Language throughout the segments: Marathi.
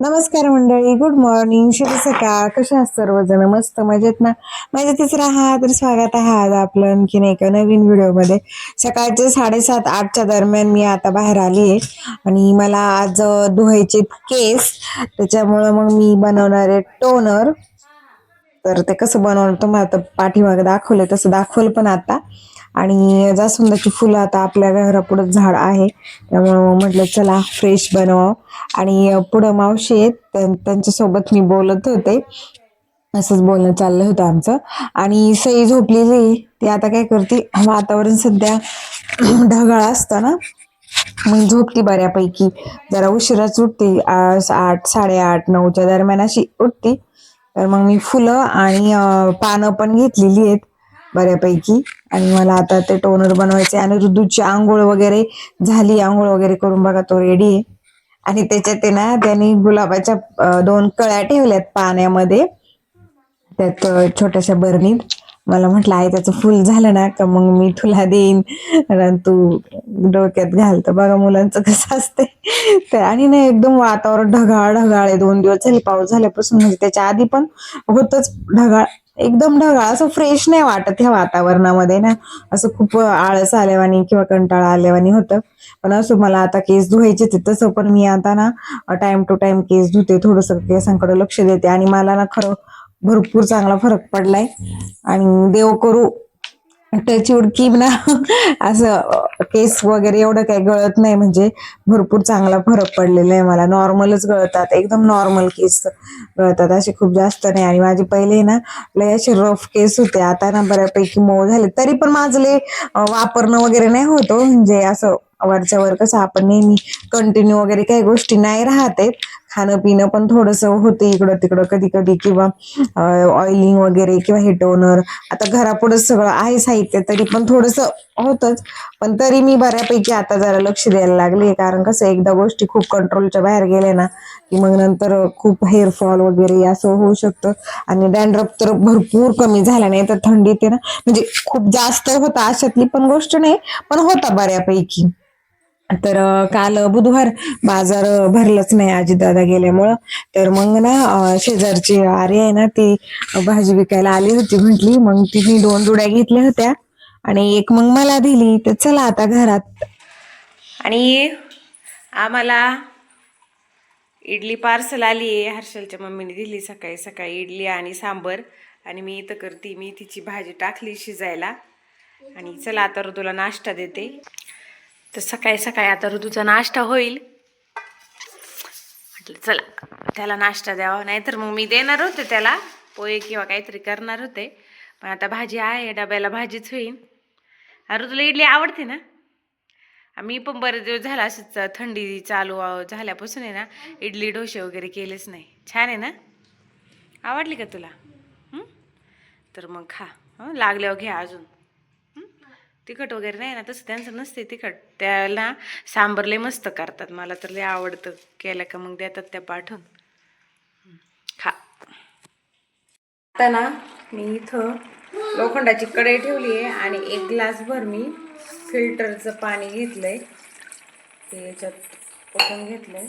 नमस्कार मंडळी गुड मॉर्निंग शुभ सकाळ. कशा सर्वजण? मस्त मजेत ना? मजेतच राहा. तर स्वागत आहात आपलं आणखीन एका नवीन व्हिडिओमध्ये. सकाळचे साडेसात आठच्या दरम्यान मी आता बाहेर आली आहे. आणि मला आज धुवायचे केस. त्याच्यामुळं मग मी बनवणार आहे टोनर तर ते कसं बनवलं तुम्हाला पाठीमागे दाखवलं तसं दाखवलं पण आता. आणि जास्वंदाची फुलं आता आपल्या घरापुढं झाड आहे. त्यामुळं म्हटलं चला फ्रेश बनवावं. आणि पुढं मावशी आहेत त्यां- त्यांच्यासोबत मी बोलत होते. असंच बोलणं चाललं होतं आमचं. आणि सई झोपलेली ती आता काय करते वातावरण सध्या ढगाळ असतं ना. मग झोपती बऱ्यापैकी. जरा उशिराच उठते. आठ साडेआठ नऊच्या दरम्यान अशी उठते. तर मग मी फुलं आणि पानं पण घेतलेली आहेत बऱ्यापैकी. आणि मला आता ते टोनर बनवायचे आणि ऋतूची आंघोळ वगैरे झाली. आंघोळ वगैरे करून बघा तो रेडी आहे. आणि त्याच्यात आहे ना त्यांनी गुलाबाच्या दोन कळ्या ठेवल्यात पाण्यामध्ये. त्यात छोट्याशा बरणीत. मला म्हटलं आहे त्याचं फुल झालं ना का मग मी तुला देईन. आणि तू डोक्यात घाल. तर बघा मुलांचं कसं असते तर आणि ना एकदम वातावरण ढगाळ ढगाळ आहे. दोन दिवस झाले पाऊस झाल्यापासून. म्हणजे त्याच्या आधी पण होतच ढगाळ. एकदम ढगाळ असं फ्रेश नाही वाटत ह्या वातावरणामध्ये ना. असं खूप आळस आल्यावानी किंवा कंटाळा आल्यावानी होतं. पण असं मला आता केस धुवायचेच आहेत. तसं पण मी आता ना टाइम टू टाइम केस धुते थोडंसं केसांकडे लक्ष देते. आणि मला ना खरं भरपूर चांगला फरक पडलाय. आणि देव करू टच की ना असं केस वगैरे एवढं काही गळत नाही. म्हणजे भरपूर चांगला फरक पडलेला आहे मला. नॉर्मलच गळतात. एकदम नॉर्मल केस गळतात. असे खूप जास्त नाही. आणि माझे पहिले ना लय असे रफ केस होते. आता ना बऱ्यापैकी मऊ झाले. तरी पण माझं लय वापरणं वगैरे नाही होतो हो. म्हणजे असं वरच्या वर कसं आपण नेहमी कंटिन्यू वगैरे काही गोष्टी नाही राहते खाणं पिणं पण थोडंसं होते इकडं तिकडं कधी कधी किंवा ऑइलिंग वगैरे किंवा हे टोनर आता घरापुढं सगळं आहे साहित्य तरी पण थोडंसं होतच. पण तरी मी बऱ्यापैकी आता जरा लक्ष द्यायला लागले कारण कसं एकदा गोष्टी खूप कंट्रोलच्या बाहेर गेल्या ना की मग नंतर खूप हेअरफॉल वगैरे असं होऊ शकतं. आणि डॅन्ड्रफ तर भरपूर कमी झाला नाही तर थंडीत आहे ना म्हणजे खूप जास्त होता अशातली पण गोष्ट नाही पण होता बऱ्यापैकी. तर काल बुधवार बाजार भरलंच भरलाच नाही आजीदादा गेल्यामुळं. तर मग ना शेजारची आर्य आहे ना ती भाजी विकायला आली होती म्हटली. मग तिने दोन जुड्या घेतल्या होत्या. आणि एक मग मला दिली. तर चला आता घरात. आणि आम्हाला इडली पार्सल आली आहे. हर्षलच्या मम्मीने दिली सकाळी सकाळी इडली आणि सांबर. आणि मी इथं करते. मी तिची भाजी टाकली शिजायला. आणि चला आता तुला नाश्ता देते. तर सकाळी सकाळी आता ऋतूचा नाश्ता होईल. म्हटलं चला त्याला नाश्ता द्यावा नाहीतर मग मी देणार होते त्याला पोहे किंवा काहीतरी करणार होते. पण आता भाजी आहे डब्याला भाजीच होईल. अरे तुला इडली आवडते ना? मी पण बरेच दिवस झाला असंच थंडी चालू झाल्यापासून आहे ना इडली डोसे वगैरे केलेच नाही. छान आहे ना? आवडली का तुला? तर मग खा. लागल्यावर घ्या अजून. तिखट वगैरे नाही ना तसं त्यांचं नसते तिखट. त्याला सांबर लय मस्त करतात. मला तर लय आवडतं. केलं का मग देतात त्या पाठवून खा. आता ना मी इथं लोखंडाची कढई ठेवली आहे आणि एक ग्लासभर मी फिल्टरचं पाणी घेतलं आहे ते याच्यात ओतून आहे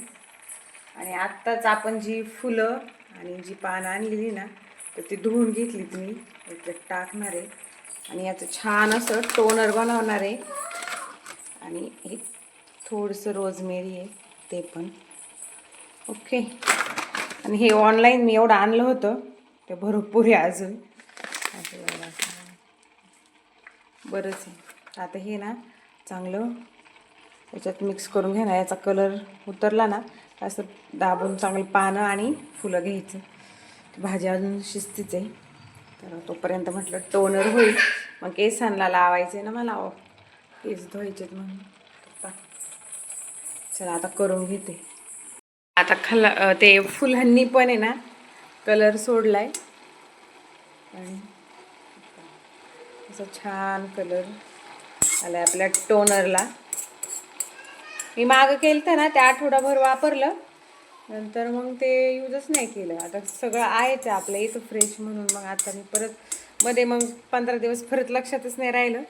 आणि आत्ताच आपण जी फुलं आणि जी पानं आणलेली ना तर ती धुवून घेतली मी. याच्यात टाकणार आहे. आणि याचं छान असं टोनर बनवणार आहे. आणि हे थोडंसं रोजमेरी आहे ते पण. ओके आणि हे ऑनलाईन मी एवढं आणलं होतं ते भरपूर आहे अजून. असं बरंच आहे. आता हे ना चांगलं याच्यात मिक्स करून घेणार याचा कलर उतरला ना असं दाबून चांगली पानं आणि फुलं घ्यायचं. भाजी अजून शिस्तीच आहे. तर तोपर्यंत म्हटलं टोनर होईल. मग केसांना लावायचे ना मला. केस धुवायचेत म्हणून. चला आता करून घेते. आता खला ते फुलांनी पण आहे ना कलर सोडलाय. आणि असा छान कलर आलाय आपल्या टोनरला. मी मागं केलं तर ना त्या आठवडाभर वापरलं. नंतर मग ते यूजच नाही केलं. आता सगळं आहेच आपल्या इथं फ्रेश म्हणून मग आता मी परत मध्ये मग पंधरा दिवस परत लक्षातच नाही राहिलं.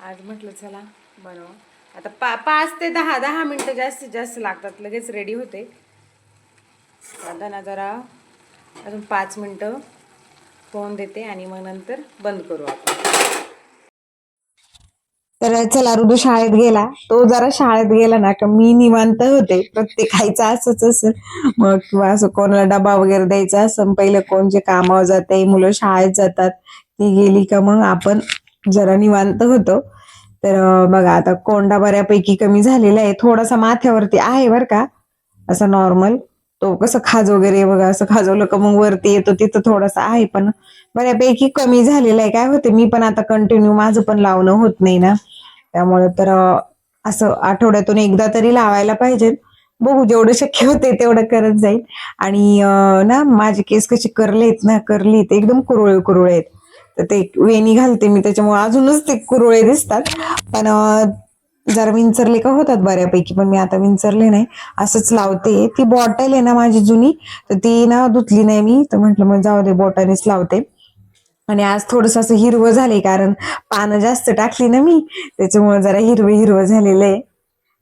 आज म्हटलं चला बनवा. आता पा पाच ते दहा दहा मिनटं जास्तीत जास्त लागतात लगेच रेडी होते. आता ना जरा अजून पाच मिनटं फोन देते आणि मग नंतर बंद करू आपण. तर चला रुदू शाळेत गेला. तो जरा शाळेत गेला ना का मी निवांत होते. प्रत्येक खायचं असंच असेल. मग किंवा असं कोणाला डबा वगैरे द्यायचा असं पहिलं कोणचे कामावर जाते मुलं शाळेत जातात ती गेली का मग आपण जरा निवांत होतो. तर बघा आता कोंडा बऱ्यापैकी कमी झालेला आहे. थोडासा माथ्यावरती आहे बर का. असं नॉर्मल तो कसं खाज वगैरे बघा असं खाजवलं का मग वरती येतो तिथं थोडासा आहे. पण बऱ्यापैकी कमी झालेला आहे. काय होते मी पण आता कंटिन्यू माझं पण लावणं होत नाही ना. त्यामुळे तर असं आठवड्यातून एकदा तरी लावायला पाहिजे. बघू जेवढं शक्य होते तेवढं करत जाईल. आणि ना माझे केस कसे करले आहेत ना करले आहेत एकदम कुरळे कुरळे आहेत तर ते वेणी घालते मी त्याच्यामुळे अजूनच ते कुरळे दिसतात. पण जरा विंचरले का होतात बऱ्यापैकी पण मी आता विंचरले नाही. असंच लावते. ती बॉटल आहे ना माझी जुनी तर ती ना धुतली नाही मी. तर म्हटलं मग जाऊ दे बॉटलीच लावते. आणि आज थोडस असं हिरवं झालंय कारण पानं जास्त टाकली ना मी त्याच्यामुळे जरा हिरवं हिरवं झालेलं आहे.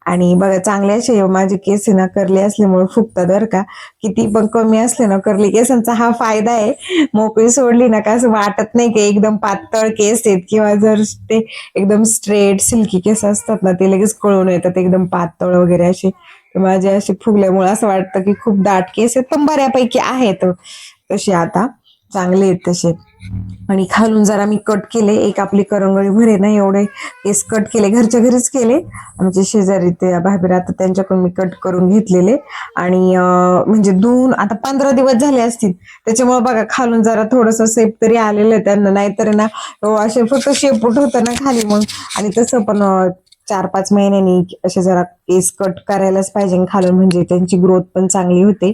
आणि बघा चांगले असे माझे केस ना करले असल्यामुळे फुगतात बरं का. किती पण कमी असले ना करली केसांचा हा फायदा आहे. मोकळी सोडली ना का असं वाटत नाही की एकदम पातळ केस आहेत किंवा जर ते एकदम स्ट्रेट सिल्की केस असतात ना ते लगेच कळून येतात एकदम पातळ वगैरे असे. माझे असे फुगल्यामुळे असं वाटतं की खूप दाट केस आहेत पण बऱ्यापैकी आहेत तसे आता. चांगले आहेत तसे. आणि खालून जरा मी कट केले. एक आपली करंगळी भरे ना एवढे. केस कट केले. घरच्या घरीच केले. आमचे शेजारी ते भाभी राहतात त्यांच्याकडून मी कट करून घेतलेले. आणि म्हणजे दोन आता पंधरा दिवस झाले असतील. त्याच्यामुळे बघा खालून जरा थोडस सेप तरी आलेलं आहे त्यांना. नाहीतर ना असे फक्त शेपूट होतं ना खाली मग. आणि तसं पण चार पाच महिन्यांनी असे जरा केस कट करायलाच पाहिजे. खालून म्हणजे त्यांची ग्रोथ पण चांगली होते.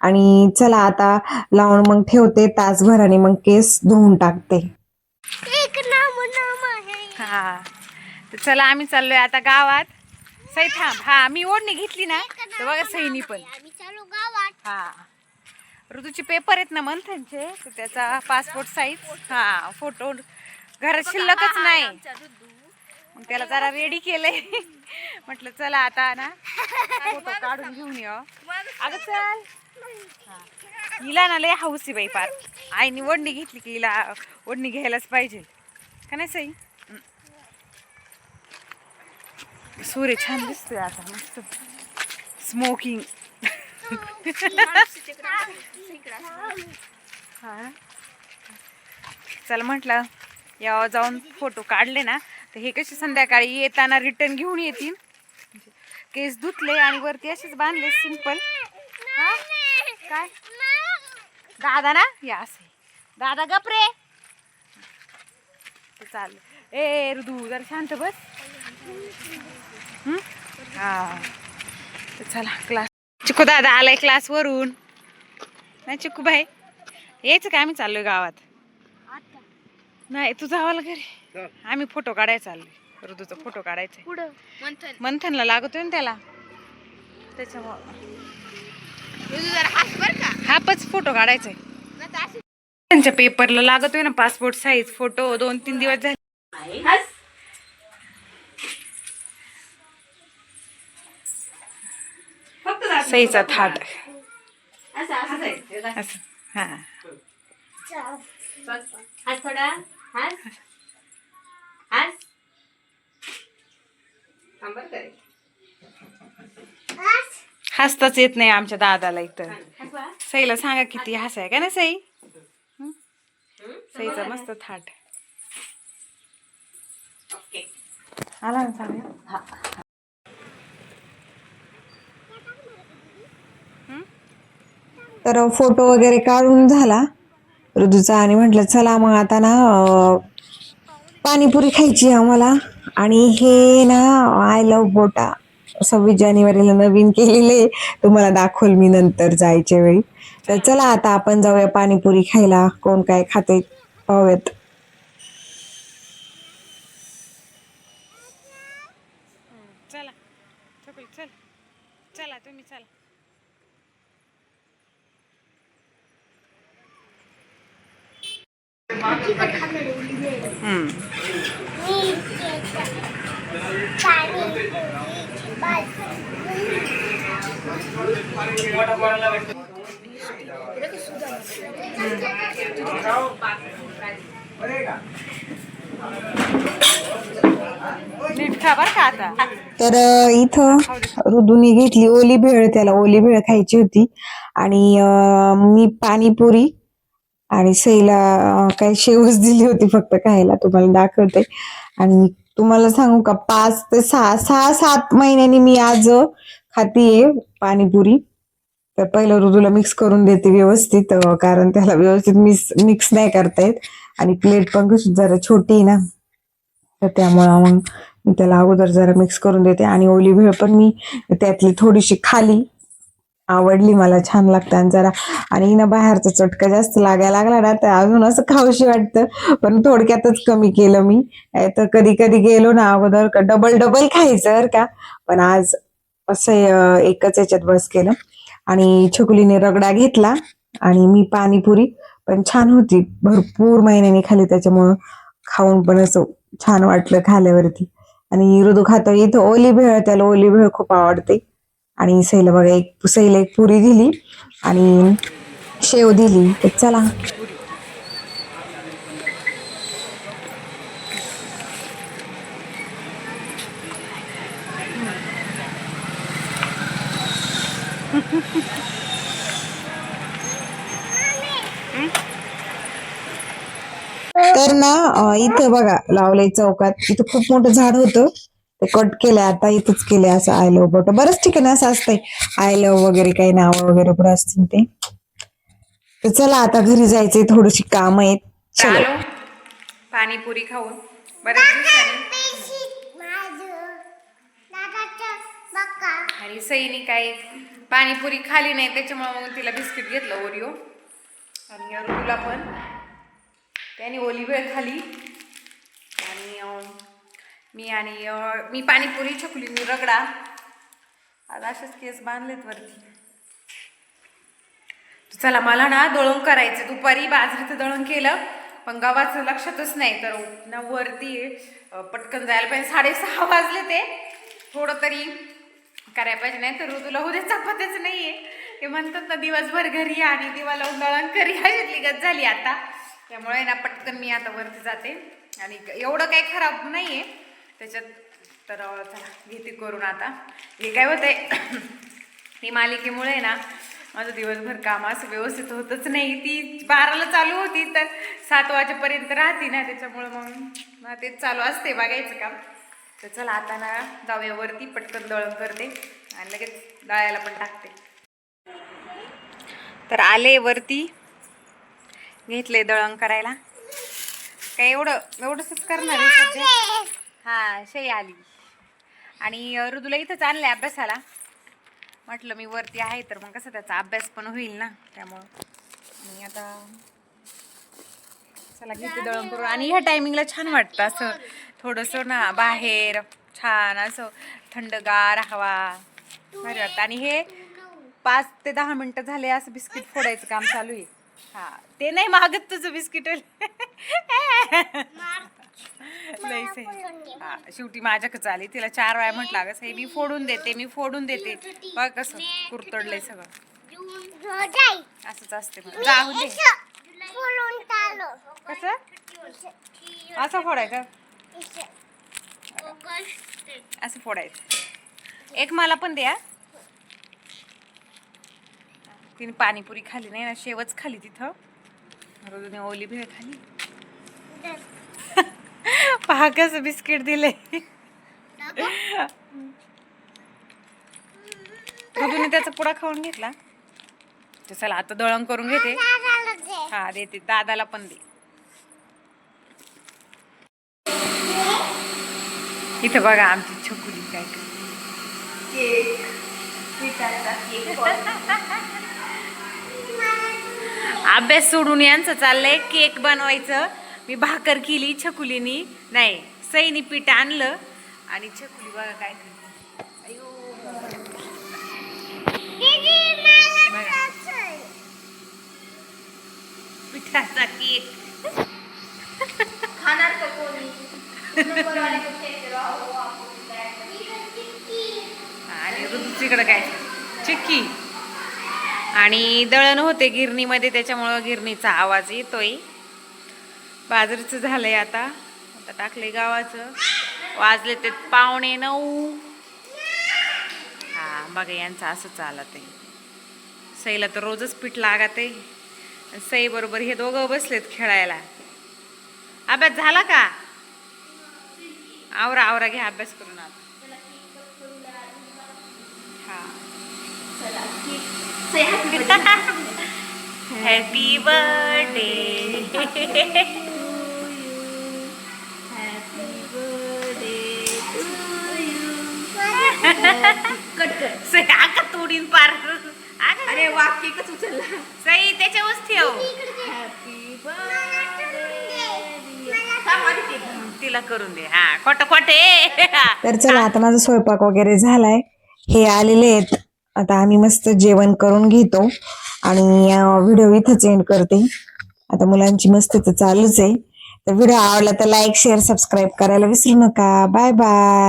आणि चला आता लावून मग ठेवते तासभर आणि मग केस धुवून टाकते. हा. तर चला आम्ही चाललोय आता गावात. सई थांब. हा मी ओढणी घेतली ना तर बघा सईनी पण. हा. ऋतूचे पेपर आहेत ना मंथनचे तर त्याचा पासपोर्ट साईज हा फोटो घरात शिल्लकच नाही. मग त्याला जरा रेडी केलंय. म्हटलं चला आता ना फोटो काढून घेऊन ये अगं चल. हिला ना लय हौसी बाई पार आईने ओढणी घेतली की हिला ओढणी घ्यायलाच पाहिजे. का नाही सई? सूर्य छान दिसतोय आता मस्त. स्मोकिंग हा. चल म्हटलं यावं जाऊन फोटो काढले ना तर हे कसे संध्याकाळी येताना रिटर्न घेऊन येतील. केस धुतले आणि वरती असेच बांधले सिंपल काय? दादा ना? या असे. दादा गपरे चालेल. ए ऋदू जरा शांत बस. हं? हा. चला क्लास चिकू दादा आलाय क्लास वरून. नाही चिकू भाई यायचं का? आम्ही चाललोय गावात. नाही तू जावाला घरी. आम्ही फोटो काढायला चाललोय. ऋतूचा फोटो काढायचा पुढं मंथन. मंथनला लागतोय ना त्याला. त्याच्यामुळं. का? हापच फोटो काढायचा अशी त्यांच्या पेपरला लागतोय ना पासपोर्ट साईज फोटो दोन तीन दिवस झाले. हास. सईचा थाट. असं हा थोडा. हास. हास. हसताच येत नाही आमच्या दादाला इथं. सईला सांगा किती हसाय का ना सई? हं? सईचा मस्त थाट. आला ना सांगा. तर फोटो वगैरे काढून झाला. ऋतूचा आणि म्हटलं चला मग आता ना पाणीपुरी खायची आहे आम्हाला. आणि हे ना आय लव बोटा. सव्वीस जानेवारीला नवीन केलेले तुम्हाला दाखवल मी नंतर जायच्या वेळी. तर चला आता आपण जाऊया पाणीपुरी खायला. कोण काय खाते पाहूयात. चला. चल चल. चला तुम्ही चला. हम्म. नीट खा बरं का आता तर इथं रुदूने घेतली ओली भेळ त्याला ओली भेळ खायची होती. आणि मी पाणीपुरी आणि सईला काही शेवच दिली होती फक्त खायला. तुम्हाला दाखवते. आणि तुम्हाला सांगू का पाच ते सहा सहा सात महिन्यांनी मी आज खातीये पाणीपुरी तर पहिलं रुदूला मिक्स करून देते व्यवस्थित कारण त्याला व्यवस्थित मिक्स मिक्स नाही करता येत. आणि प्लेट पण कशी जरा छोटी आहे ना तर त्यामुळं मग मी त्याला अगोदर जरा मिक्स करून देते. आणि ओली भेळ पण मी त्यातली थोडीशी खाली. आवडली मला छान लागतं. आणि जरा आणि ना बाहेरचा चटका जास्त लागायला लागला ना तर अजून असं खाऊशी वाटतं. पण थोडक्यातच कमी केलं मी. तर कधी कधी गेलो ना अगोदर का डबल डबल खायचं का. पण आज असं एकच याच्यात बस केलं. आणि छकुलीने रगडा घेतला आणि मी पाणीपुरी. पण छान होती. भरपूर महिन्याने खाली त्याच्यामुळं खाऊन पण असं छान वाटलं खाल्यावरती. आणि ऋदू खातो. इथं ओली भेळ त्याला ओली भेळ खूप आवडते. आणि सैला बघा एक सैला एक पुरी दिली आणि शेव दिली. तर चला तर ना इथं बघा लावले चौकात. इथं खूप मोठं झाड होतं. ते कट केलंय आता इथंच केलंय असं आय लव्ह बोट बरंच ठिकाणी असं असतंय. आय लव्ह वगैरे काही नाव वगैरे पण असतील ते. तर चला आता घरी जायचंय थोडीशी काम आहेत. चलो. पाणीपुरी खाऊन. बऱ्याच दिवसांनी आणि सईनी काही पाणीपुरी खाली नाही त्याच्यामुळे मग तिला बिस्किट घेतलं ओरिओ. आणि ऋतूला पण. त्याने ओली वेळ खाली. आणि मी आणि मी पाणीपुरी छकली मी रगडा. आता असेच केस बांधलेत वरती. चला मला ना दळण करायचं दुपारी बाजरीचं दळण केलं पण गावाचं लक्षातच नाही. तर ना वरती पटकन जायला पाहिजे. साडेसहा वाजले ते. थोडं तरी करायला पाहिजे. नाही तर ऋतूला उद्या चपतच नाही आहे ते म्हणतात ना दिवसभर घरी या आणि दिवा लावून दळण करी. अशातली गत झाली आता. त्यामुळे ना पटकन मी आता वरती जाते. आणि एवढं काही खराब नाही आहे त्याच्यात तर चला घेते करून आता. हे काय होतंय ही मालिकेमुळे ना माझं दिवसभर काम असं व्यवस्थित होतच नाही. ती बाराला चालू होती तर सात वाजेपर्यंत राहते ना त्याच्यामुळं मग तेच चालू असते बघायचं काम. तर चला आता ना जाऊयावरती पटकन दळण करते आणि लगेच दळायला पण टाकते. तर आले वरती. घेतले दळण करायला. काय एवढं एवढंच करणार आहे सध्या? हा शई आली. आणि ऋदूला इथंच आणलंय अभ्यासाला. म्हटलं मी वरती आहे तर मग कसं त्याचा अभ्यास पण होईल ना त्यामुळं. मी आता चला घेते दळण करून. आणि ह्या टायमिंगला छान वाटतं असं. थोडंसं ना बाहेर छान असं थंडगार हवा. भारी वाटतं. आणि हे पाच ते दहा मिनिटं झाले असं बिस्किट फोडायचं काम चालू आहे. हा ते नाही मागत तुझं बिस्किट नाही सही. हा शेवटी माझ्याकडे आली. तिला चार वेळा म्हटलं अगं हे मी फोडून देते मी फोडून देते. बघ कसं कुरतडलंय सगळं. असंच असते मग. जाऊ दे. कसं? असं फोडायचं? असं फोडायचं. एक मला पण द्या तिने पाणीपुरी खाली नाही ना शेवच खाली तिथं. रोजने ओली भेळ खाली. पहा कसं बिस्किट दिले रोजने त्याचा पुडा खाऊन घेतला. तर चला आता दळण करून घेते. हा देते. दादाला पण दे. इथं बघा आमची छोकुली काय केक. अभ्यास सोडून यांचं चाललंय केक बनवायचं. मी भाकर केली छकुलीनी नाही सईनी पीठ आणलं. आणि छकुली बघा काय. पिठाचा केक. खाणार का कोणी? आणि ऋतूच इकडं काय? चिक्की. आणि दळण होते गिरणीमध्ये त्याच्यामुळं गिरणीचा आवाज येतोय. बाजरीचं झालंय आता. आता टाकले गावाचं. वाजले ते पावणे नऊ. हा बघा यांचं असं चालत आहे. सईला तर रोजच पीठ लागत आहे. सई बरोबर हे दोघं बसलेत खेळायला. अभ्यास झाला का? आवरा आवरा घ्या अभ्यास करून आता. हा. हॅपी बर्थडे कट कर सई आका तोडीन पार. अरे वाक्य कच उचलला. सई त्याच्यावरच ठेव. हॅपी तिला करून दे. हा खोट खोटे तर चला आता माझा स्वयंपाक वगैरे झालाय. हे आलेले आहेत. आता आम्ही मस्त जेवण करून घेतो आणि व्हिडिओ इथंच एंड करते. आता मुलांची मस्त तर चालूच आहे. तर व्हिडिओ आवडला तर लाईक शेअर सबस्क्राईब करायला विसरू नका. Bye bye